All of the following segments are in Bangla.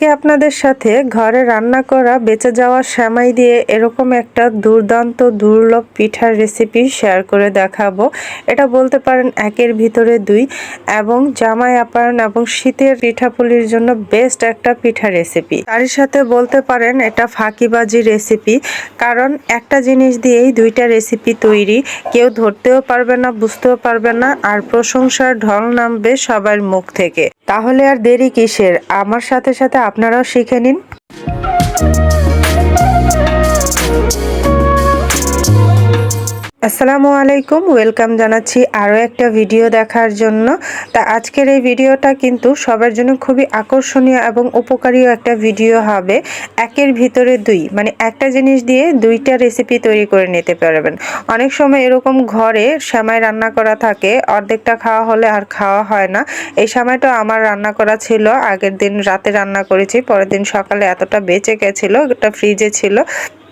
আজকে আপনাদের সাথে ঘরে রান্না করা, বেঁচে যাওয়া সেমাই দিয়ে এরকম একটা দুর্দান্ত, দুর্লভ পিঠার রেসিপি শেয়ার করে দেখাবো। এটা বলতে পারেন একের ভিতরে দুই এবং জামাই আপায়ন এবং শীতের পিঠাপুলির জন্য বেস্ট একটা পিঠা রেসিপি তার সাথে বলতে পারেন এটা ফাঁকিবাজি রেসিপি কারণ একটা জিনিস দিয়েই দুইটা রেসিপি তৈরি, কেউ ধরতেও পারবে না, বুঝতেও পারবে না, আর প্রশংসার ঢল নামবে সবার মুখ থেকে। তাহলে আর দেরি কিসের? আমার সাথে সাথে আপনারাও শিখে নিন। আসসালামু আলাইকুম, ওয়েলকাম জানাচ্ছি আরও একটা ভিডিও দেখার জন্য। তা আজকের এই ভিডিওটা কিন্তু সবার জন্য খুবই আকর্ষণীয় এবং উপকারীও একটা ভিডিও হবে। একের ভিতরে দুই মানে একটা জিনিস দিয়ে দুইটা রেসিপি তৈরি করে নিতে পারবেন। অনেক সময় এরকম ঘরে সেমাই রান্না করা থাকে, অর্ধেকটা খাওয়া হলে আর খাওয়া হয় না। এই সময়টা আমার রান্না করা ছিল, আগের দিন রাতে রান্না করেছি, পরের দিন সকালে এতটা বেঁচে গেছিল এটা ফ্রিজে ছিল।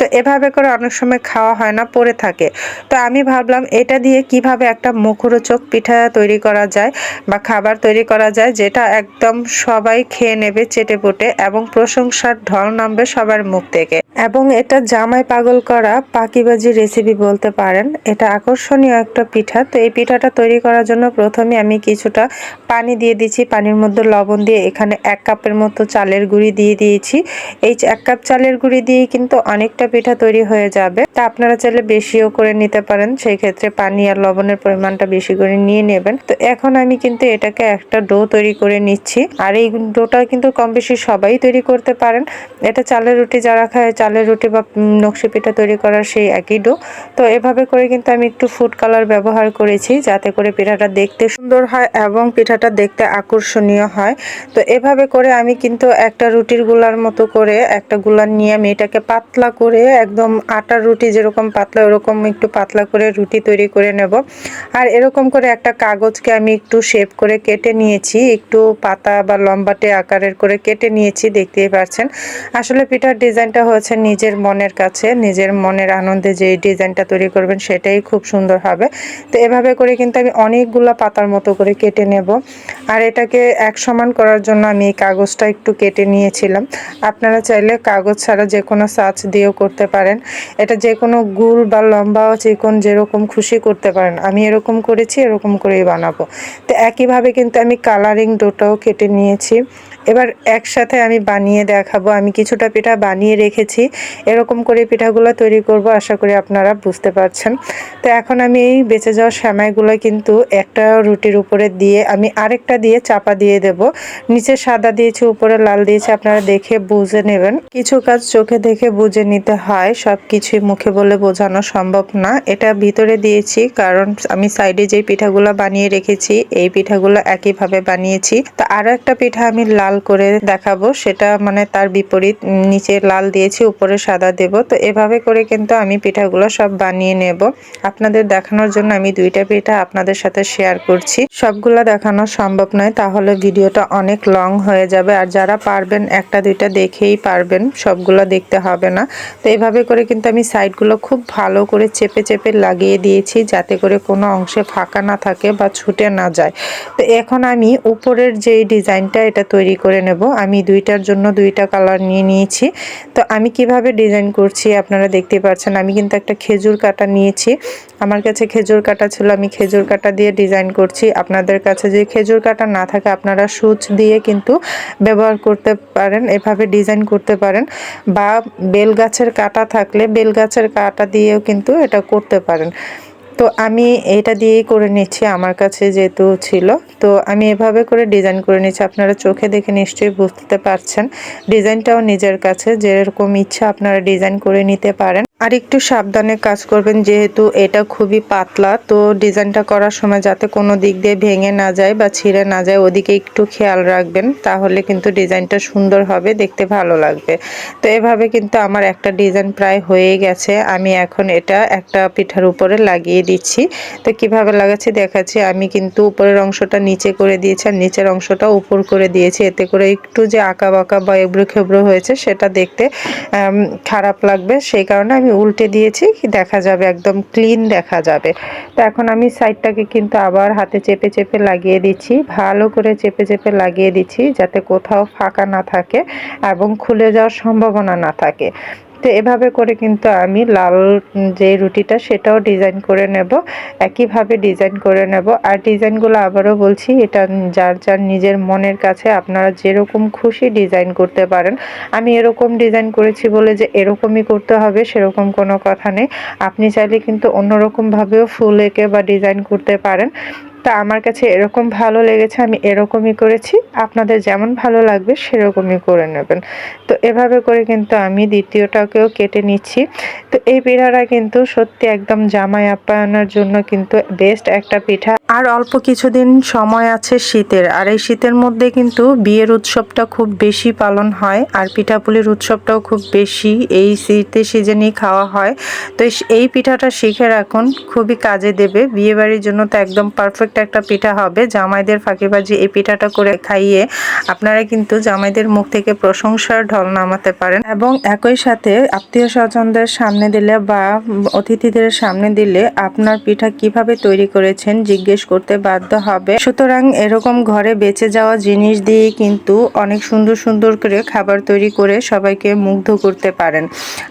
তো এভাবে করে অনেক সময় খাওয়া হয় না, পড়ে থাকে। তো আমি ভাবলাম, এটা দিয়ে কীভাবে একটা মুখরোচক পিঠা তৈরি করা যায় বা খাবার তৈরি করা যায় যেটা একদম সবাই খেয়ে নেবে চেটে পুটে এবং প্রশংসার ঢল নামবে সবার মুখ থেকে। এবং এটা জামাই পাগল করা পাকিবাজি রেসিপি বলতে পারেন। এটা আকর্ষণীয় একটা পিঠা। তো এই পিঠাটা তৈরি করার জন্য প্রথমে আমি কিছুটা পানি দিয়ে দিচ্ছি পানির মধ্যে লবণ দিয়ে এখানে এক কাপের মতো চালের গুঁড়ি দিয়ে দিয়েছি। এই এক কাপ চালের গুঁড়ি দিয়ে কিন্তু অনেকটা পিঠা তৈরি হয়ে যাবে। তা আপনারা চাইলে বেশিও করে নিতে পারেন, সেই ক্ষেত্রে পানি আর লবণের পরিমাণটা বেশি করে নিয়ে নেবেন। তো এখন আমি কিন্তু এটাকে একটা ডো তৈরি করে নিচ্ছি। আর এই ডোটা কিন্তু কম বেশি সবাই তৈরি করতে পারেন। এটা চালের রুটি যারা খায়, চালের রুটি বা নকশি পিঠা তৈরি করার সেই একই ডো। তো এভাবে করে কিন্তু আমি একটু ফুড কালার ব্যবহার করেছি, যাতে করে পিঠাটা দেখতে সুন্দর হয় এবং পিঠাটা দেখতে আকর্ষণীয় হয়। তো এভাবে করে আমি কিন্তু একটা রুটিরগুলার মতো করে একটা গুলার নিয়ে আমি এটাকে পাতলা করে একদম আটার রুটি যেরকম পাতলা, ওরকম একটু পাতলা করে রুটি তৈরি করে নেব। আর এরকম করে একটা কাগজকে আমি একটু শেপ করে কেটে নিয়েছি। একটু পাতা বা লম্বাটে আকারের করে কেটে নিয়েছি, দেখতেই পাচ্ছেন আসলে পিঠার ডিজাইনটা হচ্ছে নিজের মনের কাছে, নিজের মনের আনন্দে যে ডিজাইনটা তৈরি করবেন সেটাই খুব সুন্দর হবে। তো এভাবে করে কিন্তু আমি অনেকগুলো পাতার মতো করে কেটে নেব। আর এটাকে এক সমান করার জন্য আমি এই কাগজটা একটু কেটে নিয়েছিলাম। আপনারা চাইলে কাগজ ছাড়া যে কোনো সাচ দিয়েও করতে পারেন। এটা যে কোনো গুল বা লম্বা চিকন যেরকম খুশি করতে পারেন, আমি এরকম করেছি, এরকম করেই বানাবো। তো একইভাবে কিন্তু আমি কালারিং ডোটাও কেটে নিয়েছি। এবার একসাথে আমি বানিয়ে দেখাবো, আমি কিছুটা পিঠা বানিয়ে রেখেছি। এরকম করে পিঠাগুলো তৈরি করব, আশা করি আপনারা বুঝতে পারছেন। তো এখন আমি এই বেঁচে যাওয়া শ্যামাইগুলো কিন্তু একটা রুটির উপরে দিয়ে আমি আরেকটা দিয়ে চাপা দিয়ে দেব। নিচে সাদা দিয়েছি, উপরে লাল দিয়েছি, আপনারা দেখে বুঝে নেবেন। কিছু কাজ চোখে দেখে বুঝে নিতে হয় সব কিছুই মুখে বলে বোঝানো সম্ভব না। এটা ভিতরে দিয়েছি, কারণ আমি সাইডে যে পিঠাগুলো বানিয়ে রেখেছি, এই পিঠাগুলো একইভাবে বানিয়েছি। তো আরও একটা পিঠা আমি লাল করে দেখাবো, সেটা মানে তার বিপরীত নিচে লাল দিয়েছি, উপরে সাদা দেব। তো এভাবে করে কিন্তু আমি পিঠাগুলো সব বানিয়ে নেব। আপনাদের দেখানোর জন্য আমি দুইটা পিঠা আপনাদের সাথে শেয়ার করছি। সবগুলো দেখানো সম্ভব নয়, তাহলে ভিডিওটা অনেক লং হয়ে যাবে। আর যারা পারবেন, একটা দুইটা দেখেই পারবেন, সবগুলো দেখতে হবে না। তো এভাবে করে কিন্তু আমি সাইডগুলো খুব ভালো করে চেপে চেপে লাগিয়ে দিয়েছি যাতে করে কোনো অংশে ফাঁকা না থাকে বা ছুটে না যায়। তো এখন আমি উপরের যে ডিজাইনটা এটা তৈরি করে নেব। আমি দুইটার জন্য দুইটা কালার নিয়ে নিয়েছি। তো আমি কীভাবে ডিজাইন করছি আপনারা দেখতে পাচ্ছেন, আমি কিন্তু একটা খেজুর কাটা নিয়েছি। আমার কাছে খেজুর কাটা ছিল, আমি খেজুর কাটা দিয়ে ডিজাইন করছি। আপনাদের কাছে যে খেজুর কাটা না থাকে, আপনারা সুচ দিয়ে কিন্তু ব্যবহার করতে পারেন, এভাবে ডিজাইন করতে পারেন। বা বেল গাছের কাটা থাকলে, বেল গাছের কাটা দিয়েও কিন্তু এটা করতে পারেন। তো আমি এটা দিয়েই করে নিচ্ছি, আমার কাছে যেহেতু ছিল। তো আমি এভাবে করে ডিজাইন করে নিচ্ছি, আপনারা চোখে দেখে নিশ্চয়ই বুঝতে পারছেন। ডিজাইনটাও নিজের কাছে, যেরকম ইচ্ছা আপনারা ডিজাইন করে নিতে পারেন। আর একটু সাবধানে কাজ করবেন, যেহেতু এটা খুবই পাতলা। তো ডিজাইনটা করার সময় যাতে কোনো দিক দিয়ে ভেঙে না যায় বা ছিঁড়ে না যায়, ওদিকে একটু খেয়াল রাখবেন, তাহলে কিন্তু ডিজাইনটা সুন্দর হবে, দেখতে ভালো লাগবে। তো এভাবে কিন্তু আমার একটা ডিজাইন প্রায় হয়ে গেছে, আমি এখন এটা একটা পিঠার উপরে লাগিয়ে দিচ্ছি। তো কীভাবে লাগাচ্ছি দেখাচ্ছি, আমি কিন্তু উপরের অংশটা নিচে করে দিয়েছি আর নিচের অংশটা উপর করে দিয়েছি। এতে করে একটু যে আঁকা বাঁকা বা এবড়ো খেবড়ো হয়েছে, সেটা দেখতে খারাপ লাগবে। সেই কারণে আমি আমি উল্টে দিয়েছি, দেখা যাবে, একদম ক্লিন দেখা যাবে। তো এখন আমি সাইডটাকে কিন্তু আবার হাতে চেপে চেপে লাগিয়ে দিচ্ছি, ভালো করে চেপে চেপে লাগিয়ে দিচ্ছি যাতে কোথাও ফাঁকা না থাকে এবং খুলে যাওয়ার সম্ভাবনা না থাকে। তো এভাবে করে কিন্তু আমি লাল যে রুটিটা সেটাও ডিজাইন করে নেব, একইভাবে ডিজাইন করে নেব। আর ডিজাইনগুলো আবারও বলছি, এটা যার যার নিজের মনের কাছে আপনারা যেরকম খুশি ডিজাইন করতে পারেন। আমি এরকম ডিজাইন করেছি বলে যে এরকমই করতে হবে, সেরকম কোনো কথা নেই। আপনি চাইলে কিন্তু অন্যরকমভাবেও ফুল এঁকে বা ডিজাইন করতে পারেন। তা আমার কাছে এরকম ভালো লেগেছে, আমি এরকমই করেছি। আপনাদের যেমন ভালো লাগবে, সেরকমই করে নেবেন। তো এভাবে করে কিন্তু আমি দ্বিতীয়টাকেও কেটে নিচ্ছি। তো এই পিঠাটা কিন্তু সত্যি একদম জামাই আপ্যায়নের জন্য কিন্তু বেস্ট একটা পিঠা। আর অল্প কিছুদিন সময় আছে শীতের। আর এই শীতের মধ্যে কিন্তু বিয়ের উৎসবটা খুব বেশি পালন হয় আর পিঠাপুলির উৎসবটাও খুব বেশি এই শীতের সিজনেই খাওয়া হয়। তো এই পিঠাটা শিখে রাখুন, খুবই কাজে দেবে। বিয়ে বাড়ির জন্য তো একদম পারফেক্ট একটা পিঠা হবে। জামাইদের ফাঁকিবাজি এই পিঠাটা করে খাইয়ে আপনারা কিন্তু জামাইদের মুখ থেকে প্রশংসার ঢল নামাতে পারেন। এবং একই সাথে আত্মীয় স্বজনদের সামনে দিলে বা অতিথিদের সামনে দিলে আপনার পিঠা কীভাবে তৈরি করেছেন জিজ্ঞেস করতে বাধ্য হবে। সুতরাং এরকম ঘরে বেঁচে যাওয়া জিনিস দিয়ে কিন্তু অনেক সুন্দর সুন্দর করে খাবার তৈরি করে সবাইকে মুগ্ধ করতে পারেন।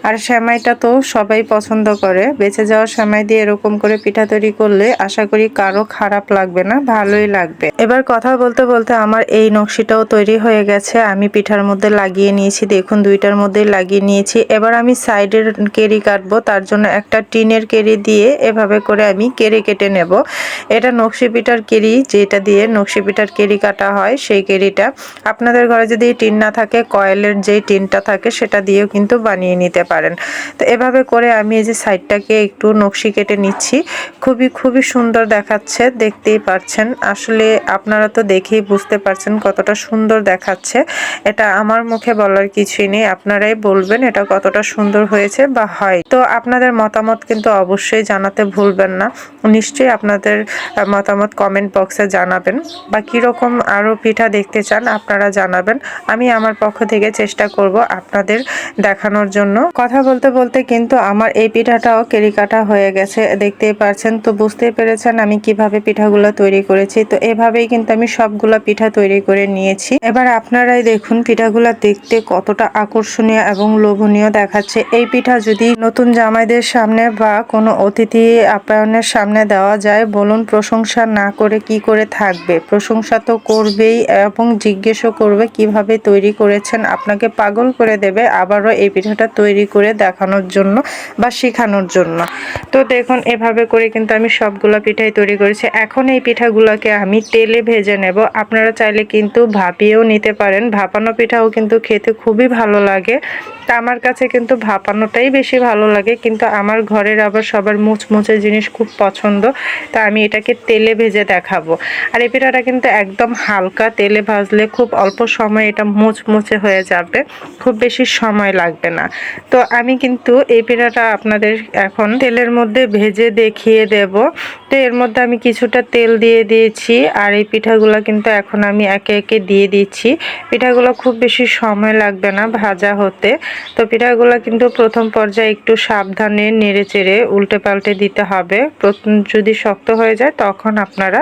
আর সেমাইটা তো সবাই পছন্দ করে। বেঁচে যাওয়া সেমাই দিয়ে এরকম করে পিঠা তৈরি করলে আশা করি কারও খারাপ লাগবে না, ভালোই লাগবে। এবার কথা বলতে বলতে আমার এই নকশিটাও তৈরি হয়ে গেছে। আমি পিঠার মধ্যে লাগিয়ে নিয়েছি। দেখুন, দুইটার মধ্যে লাগিয়ে নিয়েছি। এবার আমি সাইডের কেরি কাটবো, তার জন্য একটা টিনের কেরি দিয়ে এভাবে করে আমি কেরি কেটে নেব। এটা নকশি পিঠার কেরি, যেটা দিয়ে নকশি পিঠার কেরি কাটা হয়, সেই কেরিটা আপনাদের ঘরে যদি টিন না থাকে, কয়েলের যেই টিনটা থাকে, সেটা দিয়েও কিন্তু বানিয়ে নিতে পারেন। তো এভাবে করে আমি এই যে সাইডটাকে একটু নকশি কেটে নিচ্ছি। খুবই খুবই সুন্দর দেখাচ্ছে, দেখতেই পাচ্ছেন আসলে আপনারা তো দেখেই বুঝতে পারছেন কতটা সুন্দর দেখাচ্ছে। এটা আমার মুখে বলার কিছুই নেই, আপনারাই বলবেন এটা কতটা সুন্দর হয়েছে বা হয়। তো আপনাদের মতামত কিন্তু অবশ্যই জানাতে ভুলবেন না। নিশ্চয়ই আপনাদের মতামত কমেন্ট বক্সে জানাবেন। বা কীরকম আরও পিঠা দেখতে চান আপনারা জানাবেন। আমি আমার পক্ষ থেকে চেষ্টা করব আপনাদের দেখানোর জন্য। কথা বলতে বলতে কিন্তু আমার এই পিঠাটাও কেরিকাটা হয়ে গেছে, দেখতেই পারছেন। তো বুঝতেই পেরেছেন আমি কীভাবে পিঠাগুলো তৈরি করেছি। তো এভাবেই কিন্তু আমি সবগুলো পিঠা তৈরি করে নিয়েছি। এবার আপনারাই দেখুন পিঠাগুলো দেখতে কতটা আকর্ষণীয় এবং লোভনীয় দেখাচ্ছে। এই পিঠা যদি নতুন জামাইদের সামনে বা কোনো অতিথি আপ্যায়নের সামনে দেওয়া যায়, বলুন প্রশংসা না করে কি করে থাকবে? প্রশংসা তো করবেই এবং জিজ্ঞেসও করবে কীভাবে তৈরি করেছেন, আপনাকে পাগল করে দেবে আবারও এই পিঠাটা তৈরি করে দেখানোর জন্য বা শেখানোর জন্য। তো দেখুন, এভাবে করে কিন্তু আমি সবগুলো পিঠাই তৈরি করেছি। এখন এই পিঠাগুলোকে আমি তেলে ভেজে নেব। আপনারা চাইলে কিন্তু ভাপিয়েও নিতে পারেন। ভাপানো পিঠাও কিন্তু খেতে খুবই ভালো লাগে। তা আমার কাছে কিন্তু ভাপানোটাই বেশি ভালো লাগে, কিন্তু আমার ঘরের আবার সবার মুচমুচে জিনিস খুব পছন্দ, তা আমি এটাকে তেলে ভেজে দেখাবো। আর এই পিঠাটা কিন্তু একদম হালকা তেলে ভাজলে খুব অল্প সময় এটা মুচমুচে হয়ে যাবে, খুব বেশি সময় লাগবে না। তো আমি কিন্তু এই পিঠাটা আপনাদের এখন তেলের মধ্যে ভেজে দেখিয়ে দেব। তো এর মধ্যে আমি কিছুটা তেল দিয়ে দিয়েছি, আর এই পিঠাগুলো কিন্তু এখন আমি একে একে দিয়ে দিচ্ছি। পিঠাগুলো খুব বেশি সময় লাগবে না ভাজা হতে, তো পিঠাগুলো কিন্তু প্রথম পর্যায়ে একটু সাবধানে নেড়ে চেড়ে উল্টে পাল্টে দিতে হবে। প্রথম যদি শক্ত হয়ে যায়, তখন আপনারা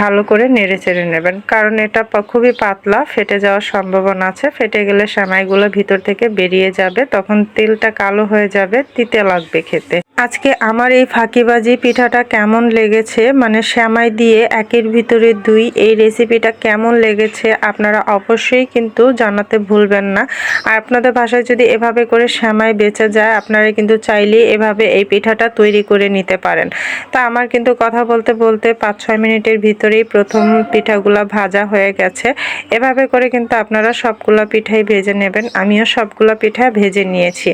ভালো করে নেড়ে চেড়ে নেবেন। কারণ এটা খুবই পাতলা, ফেটে যাওয়ার সম্ভাবনা আছে। ফেটে গেলে সেমাইগুলো ভিতর থেকে বেরিয়ে যাবে, তখন তেলটা কালো হয়ে যাবে, তিতে লাগবে খেতে। আজকে আমার এই ফাঁকিবাজি পিঠাটা কেমন লেগেছে? মানে শ্যামাই দিয়ে একের ভিতরে দুই, এই রেসিপিটা কেমন লেগেছে? আপনারা অবশ্যই কিন্তু জানাতে ভুলবেন না। আর আপনাদের বাসায় যদি এভাবে করে শ্যামাই বেঁচে যায়, আপনারা কিন্তু চাইলে এভাবে এই পিঠাটা তৈরি করে নিতে পারেন। তা আমার কিন্তু কথা বলতে বলতে পাঁচ ছয় মিনিটের ভিতরেই প্রথম পিঠাগুলো ভাজা হয়ে গেছে। এভাবে করে কিন্তু আপনারা সবগুলো পিঠাই ভেজে নেবেন। আমিও সবগুলো পিঠা ভেজে নিয়েছি।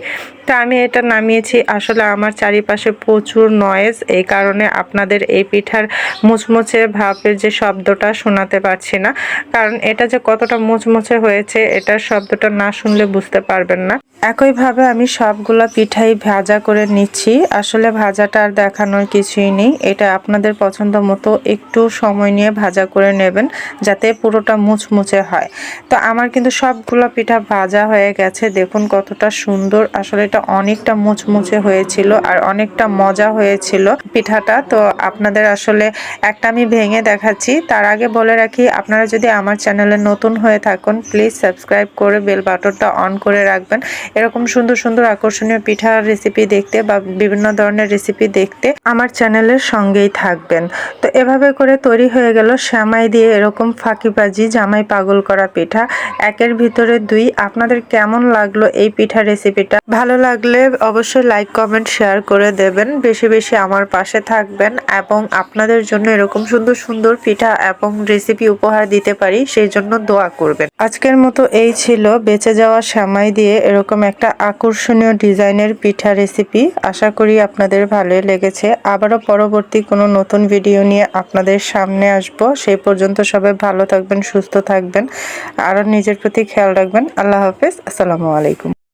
তা আমি এটা নামিয়েছি। আসলে আমার চারিপাশে প্রচুর নয়েজ এই কারণে আপনাদের এই পিঠার মুচমুচে ভাপের যে শব্দটা শোনাতে পারছি না। কারণ এটা যে কতটা মুচমুচে হয়েছে, এটার শব্দটা না শুনলে বুঝতে পারবেন না। একইভাবে আমি সবগুলা পিঠাই ভাজা করে নিচ্ছি। আসলে ভাজাটা আর দেখানোর কিছুই নেই। এটা আপনাদের পছন্দ মতো একটু সময় নিয়ে ভাজা করে নেবেন, যাতে পুরোটা মুচমুচে হয়। তো আমার কিন্তু সবগুলো পিঠা ভাজা হয়ে গেছে। দেখুন কতটা সুন্দর। আসলে এটা অনেকটা মুচমুচে হয়েছিল আর অনেকটা মজা হয়েছিল পিঠাটা। তো আপনাদের আসলে একটা আমি ভেঙে দেখাচ্ছি। তার আগে বলে রাখি, আপনারা যদি আমার চ্যানেলে নতুন হয়ে থাকুন, প্লিজ সাবস্ক্রাইব করে বেল বাটনটা অন করে রাখবেন। এরকম সুন্দর সুন্দর আকর্ষণীয় পিঠার রেসিপি দেখতে বা বিভিন্ন ধরনের রেসিপি দেখতে আমার চ্যানেলের সঙ্গেই থাকবেন। তো এভাবে করে তৈরি হয়ে গেল শ্যামাই দিয়ে এরকম ফাঁকিবাজি, জামাই পাগল করা পিঠা। একের ভিতরে দুই, আপনাদের কেমন লাগল এই পিঠা রেসিপিটা ভালো লাগলে অবশ্যই লাইক কমেন্ট শেয়ার করে দেবেন। বেশি বেশি আমার পাশে থাকবেন এবং আপনাদের জন্য এরকম সুন্দর সুন্দর পিঠা এবং রেসিপি উপহার দিতে পারি, সেই জন্য দোয়া করবেন। আজকের মতো এই ছিল। বেঁচে যাওয়া শ্যামাই দিয়ে এরকম একটা আকর্ষণীয় ডিজাইনের পিঠা রেসিপি আশা করি আপনাদের ভালোই লেগেছে। আবারও পরবর্তী কোনো নতুন ভিডিও নিয়ে আপনাদের সামনে আসব। সেই পর্যন্ত সবাই ভালো থাকবেন, সুস্থ থাকবেন, আরও নিজের প্রতি খেয়াল রাখবেন। আল্লাহ হাফেজ, আসসালামু আলাইকুম।